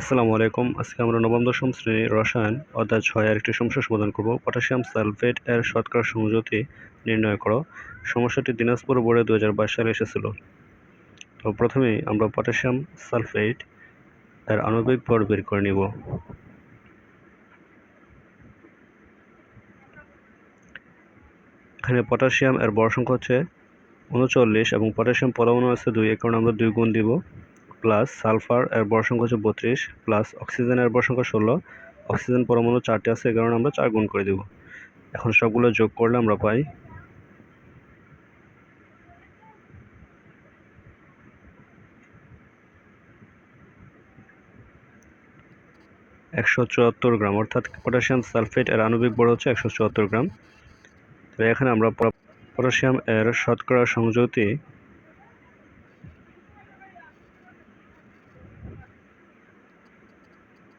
আসসালামু আলাইকুম। আজকে আমরা নবম, দশম শ্রেণির রসায়ন অধ্যায় ছয় আর একটি সমস্যা সমাধান করব। পটাশিয়াম সালফেট এর শতকরা সংযুতি নির্ণয় করো। সমস্যাটি দিনাজপুর বোর্ডে দু হাজার বাইশ সালে এসেছিল। তো প্রথমেই আমরা পটাশিয়াম সালফেট এর আণবিক ভর বের করে নিব। এখানে পটাশিয়াম এর বড় সংখ্যা হচ্ছে উনচল্লিশ এবং পটাশিয়াম পরমাণু আছে দুই এ কারণে আমরা দুই গুণ দিব। প্লাস সালফার এর বড় সংখ্যা হচ্ছে বত্রিশ, প্লাস অক্সিজেন এর বড় সংখ্যা ষোলো, অক্সিজেন পরমাণু চারটে আছে এই কারণে আমরা চার গুণ করে দেব। এখন সবগুলো যোগ করলে আমরা পাই একশো চুয়াত্তর গ্রাম, অর্থাৎ পটাশিয়াম সালফেট এর আণবিক বড় হচ্ছে একশো চুয়াত্তর গ্রাম। তো এখানে আমরা পটাশিয়াম এর শতকরা সংযুতি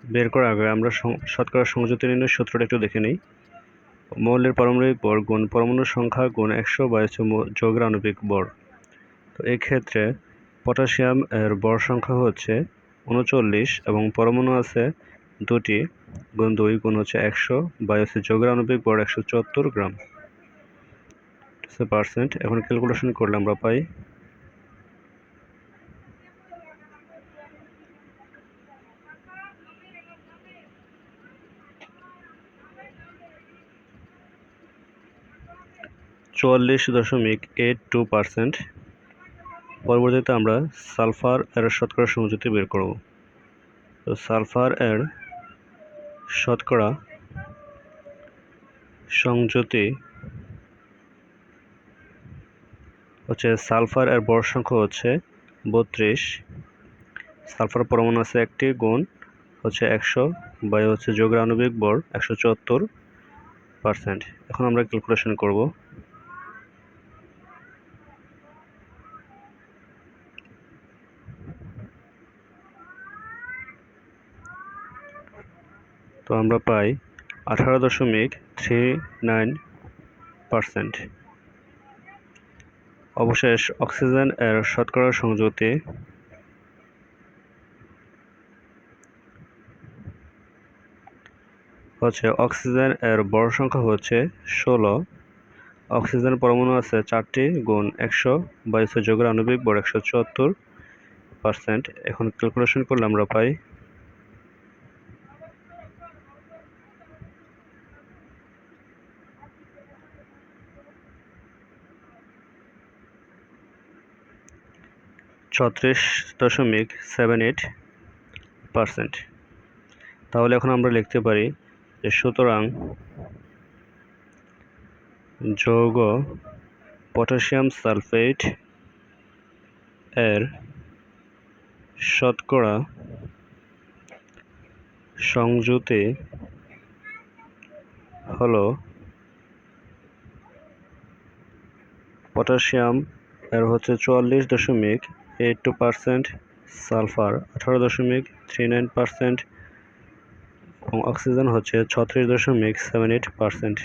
বের করার আগে আমরা শতকরা সংযুতি নির্ণয় সূত্রটা একটু দেখে নিই। মৌলের পারমাণবিক বর গুণ পরমাণুর সংখ্যা গুণ একশো বা হচ্ছে যৌগের আণবিক বর। তো এক্ষেত্রে পটাশিয়াম এর বর সংখ্যা হচ্ছে উনচল্লিশ এবং পরমাণু আছে দুটি, গুণ দুই গুণ হচ্ছে একশো বা হচ্ছে যৌগের আণবিক বর একশো চুয়াত্তর গ্রাম। পার্সেন্ট এখন ক্যালকুলেশন করলে আমরা পাই চুয়াল্লিশ দশমিক এইট টু পার্সেন্ট। পরবর্তীতে আমরা সালফার এর শতকরা সংযুতি বের করব। তো সালফার এর শতকরা সংযুতি হচ্ছে সালফার এর বড় সংখ্যা হচ্ছে বত্রিশ। সালফার পরমাণু আছে একটি গুণ হচ্ছে একশো বায়ু হচ্ছে যোগের আণবিক বর একশো চুয়াত্তর পার্সেন্ট। এখন আমরা ক্যালকুলেশন করব। তো আমরা পাই আঠারো দশমিক থ্রি নাইন পারসেন্ট। অবশেষ অক্সিজেন এর শতকরা সংযুতি হচ্ছে অক্সিজেন এর বড় সংখ্যা হচ্ছে ষোলো। অক্সিজেন পরমাণু আছে চারটি গুণ একশো বাইশ যোগের আণবিক বড় একশো চুয়াত্তর পার্সেন্ট। এখন ক্যালকুলেশন করলে আমরা পাই ছত্রিশ দশমিক সেভেন এইট পারসেন্ট। তাহলে এখন আমরা লিখতে পারি যে সুতরাং যৌগ পটাশিয়াম সালফেট এর শতকরা সংযুতি হল পটাশিয়াম এর হচ্ছে চুয়াল্লিশ দশমিক এইট টু পার্সেন্ট সালফার, আঠারো দশমিক থ্রি নাইন পার্সেন্ট এবং অক্সিজেন হচ্ছে ছত্রিশ দশমিক সেভেন এইট পার্সেন্ট